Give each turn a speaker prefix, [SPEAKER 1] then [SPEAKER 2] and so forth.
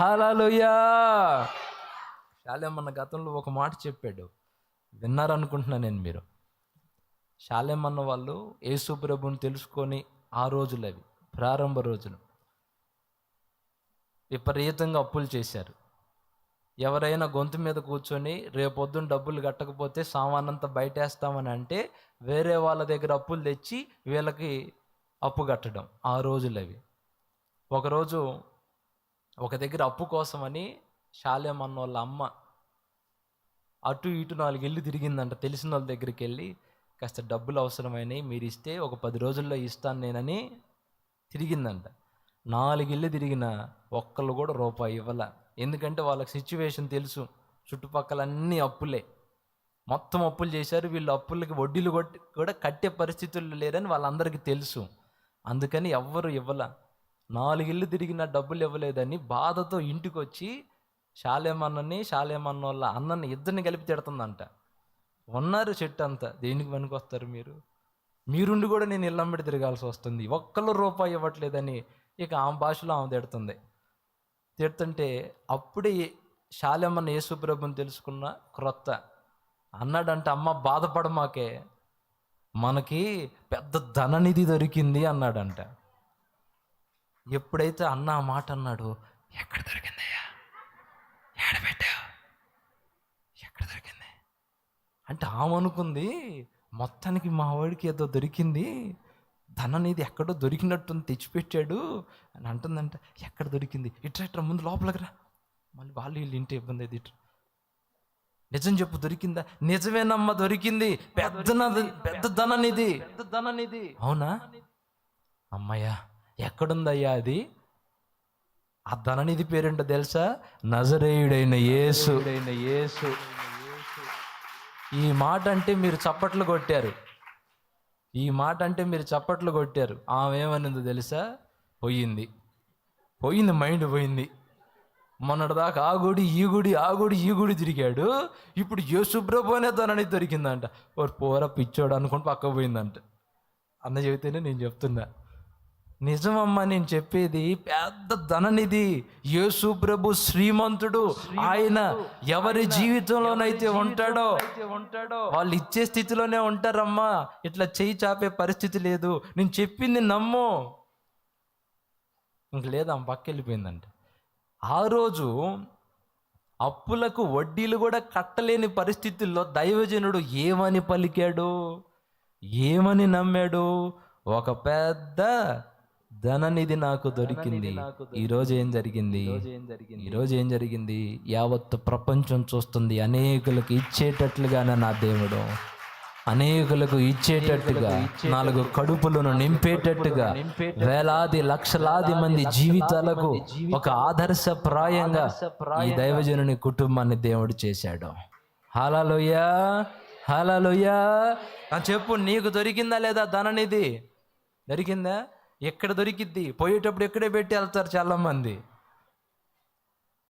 [SPEAKER 1] హలోయా శాలేమన్న గతంలో ఒక మాట చెప్పాడు. విన్నారనుకుంటున్నా నేను మీరు. శాలేమన్న వాళ్ళు యేసు ప్రభుని తెలుసుకొని ఆ రోజులు అవి ప్రారంభ రోజులు. విపరీతంగా అప్పులు చేశారు. ఎవరైనా గొంతు మీద కూర్చొని రేపొద్దున డబ్బులు కట్టకపోతే సామానంతా బయటేస్తామని అంటే వేరే వాళ్ళ దగ్గర అప్పులు తెచ్చి వీళ్ళకి అప్పు కట్టడం ఆ రోజులు అవి. ఒకరోజు ఒక దగ్గర అప్పు కోసమని శాలేమన్న వాళ్ళ అమ్మ అటు ఇటు నాలుగు ఇల్లు తిరిగిందంట. తెలిసిన వాళ్ళ దగ్గరికి వెళ్ళి కాస్త డబ్బులు అవసరమైనవి మీరు ఇస్తే ఒక పది రోజుల్లో ఇస్తాను నేనని తిరిగిందంట. నాలుగు ఇల్లు తిరిగిన ఒక్కళ్ళు కూడా రూపాయి ఇవ్వాల. ఎందుకంటే వాళ్ళకి సిచ్యువేషన్ తెలుసు. చుట్టుపక్కల అన్ని అప్పులే. మొత్తం అప్పులు చేశారు. వీళ్ళు అప్పులకి వడ్డీలు కొట్టి కూడా కట్టే పరిస్థితుల్లో లేరని వాళ్ళందరికీ తెలుసు. అందుకని ఎవ్వరు ఇవ్వల. నాలుగు ఇల్లు తిరిగిన డబ్బులు ఇవ్వలేదని బాధతో ఇంటికి వచ్చి శాలేమన్నని శాలేమన్న వాళ్ళ అన్నని ఇద్దరిని కలిపి తిడుతుందంట. ఉన్నారు చెట్టు అంతా. దేనికి పనికి వస్తారు మీరు? మీరుండి కూడా నేను ఇల్లంబడి తిరగాల్సి వస్తుంది. ఒక్కళ్ళు రూపాయి ఇవ్వట్లేదని ఇక ఆమె భాషలో ఆమె తిడుతుంది. తిడుతుంటే అప్పుడే శాలేమన్న యేసుప్రభుని తెలుసుకున్న క్రొత్త అన్నాడంటే అమ్మ బాధపడమాకే. మనకి పెద్ద ధననిధి దొరికింది అన్నాడంట. ఎప్పుడైతే అన్న ఆ మాట అన్నాడు ఎక్కడ దొరికిందయ్యా? ఎక్కడ పెట్టావు? ఎక్కడ దొరికింది? అంటే ఆమె అనుకుంది మొత్తానికి మా వాడికి ఏదో దొరికింది. ధననిధి ఎక్కడో దొరికినట్టు తెచ్చిపెట్టాడు. అని అంటుందంట ఎక్కడ దొరికింది? ఇట్రా ఇట్రా ముందు లోపలికి రా. మళ్ళీ వాళ్ళు వీళ్ళు ఇంటి ఇబ్బంది అది ఇట్రా. నిజం చెప్పు దొరికిందా? నిజమేనమ్మా దొరికింది. పెద్ద పెద్ద ధననిధి పెద్ద ధననిధి అవునా? అమ్మయ్యా ఎక్కడుందయ్యా అది? ఆ ధననిధి పేరేంటో తెలుసా? నజరేయుడైన యేసు. యేసు. ఈ మాట అంటే మీరు చప్పట్లు కొట్టారు. ఈ మాట అంటే మీరు చప్పట్లు కొట్టారు. ఆమె ఏమనిందో తెలుసా? పోయింది. పోయింది మైండ్ పోయింది. మొన్నటిదాకా ఆ గుడి ఈ గుడి ఆ గుడి ఈ గుడి తిరిగాడు. ఇప్పుడు యేసుప్రభు అనే తనని దొరికిందంట. ఓ పోర పిచ్చోడు అనుకుని పక్క పోయిందంట. అన్న చెబితేనే నేను చెప్తున్నా. నిజమమ్మా నేను చెప్పేది పెద్ద ధననిధి. యేసు ప్రభు శ్రీమంతుడు. ఆయన ఎవరి జీవితంలోనైతే ఉంటాడో ఉంటాడో వాళ్ళు ఇచ్చే స్థితిలోనే ఉంటారమ్మా. ఇట్లా చేయి చాపే పరిస్థితి లేదు. నేను చెప్పింది నమ్ము. ఇంక లేదా పక్క వెళ్ళిపోయిందంట ఆ రోజు అప్పులకు వడ్డీలు కూడా కట్టలేని పరిస్థితుల్లో దైవజనుడు ఏమని పలికాడు? ఏమని నమ్మాడు? ఒక పెద్ద ధననిధి నాకు దొరికింది. ఈ రోజు ఏం జరిగింది? ఈ రోజు ఏం జరిగింది? యావత్తు ప్రపంచం చూస్తుంది. అనేకులకు ఇచ్చేటట్లుగానే నా దేవుడు. అనేకులకు ఇచ్చేటట్టుగా నాలుగు కడుపులను నింపేటట్టుగా వేలాది లక్షలాది మంది జీవితాలకు ఒక ఆదర్శప్రాయంగా ఈ దైవజనుని కుటుంబాన్ని దేవుడు చేశాడు. Hallelujah hallelujah. చెప్పు నీకు దొరికిందా లేదా ధననిధి? దొరికిందా? ఎక్కడ దొరికిద్ది? పోయేటప్పుడు ఎక్కడే పెట్టి వెళ్తారు చాలా మంది